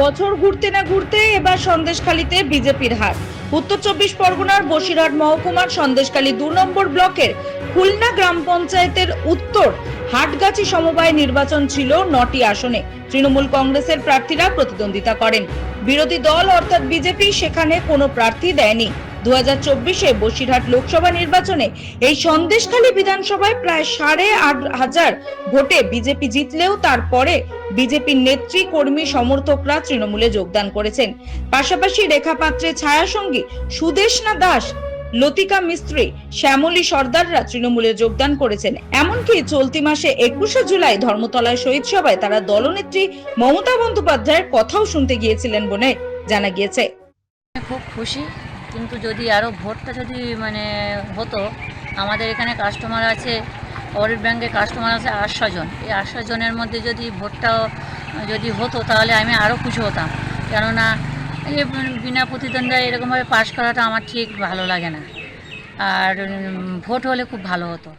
বছর ঘুরতে না ঘুরতে এবার সন্দেশখালীতে বিজেপির হার। উত্তর চব্বিশ পরগনার বসিরহাট মহকুমার সন্দেশখালী দু নম্বর ব্লকের খুলনা গ্রাম পঞ্চায়েতের উত্তর হাটগাছি সমবায় নির্বাচন ছিল নটি আসনে। তৃণমূল কংগ্রেসের প্রার্থীরা প্রতিদ্বন্দ্বিতা করেন। বিরোধী দল অর্থাৎ বিজেপি সেখানে কোনো প্রার্থী দেয়নি। দু বসিরহাট লোকসভা নির্বাচনে এই সন্দেশখালী বিধানসভায় প্রায় সাড়ে আট হাজার ভোটে বিজেপি জিতলেও তারপরে বিজেপির নেত্রী, কর্মী, সমর্থকরা তৃণমূলে যোগদান করেছেন। পাশাপাশি রেখা পাত্রের ছায়া সঙ্গী সুদেশনা দাস, লতিকা মিস্ত্রি, শ্যামলী সর্দাররা তৃণমূলে যোগদান করেছেন। এমনকি চলতি মাসে একুশে জুলাই ধর্মতলায় শহীদ সভায় তারা দলনেত্রী মমতা বন্দ্যোপাধ্যায়ের কথাও শুনতে গিয়েছিলেন বলে জানা গিয়েছে। খুব খুশি কিন্তু যদি আরও ভোটটা যদি মানে হতো, আমাদের এখানে কাস্টমার আছে অরিট ব্যাংকে কাস্টমার আছে আটশো জন। এই আটশো জনের মধ্যে যদি ভোটটাও যদি হতো, তাহলে আমি আরও খুশি হতাম। কেননা, এই বিনা প্রতিদ্বন্দ্বায় এরকমভাবে পাশ করাটা আমার ঠিক ভালো লাগে না। আর ভোট হলে খুব ভালো হতো।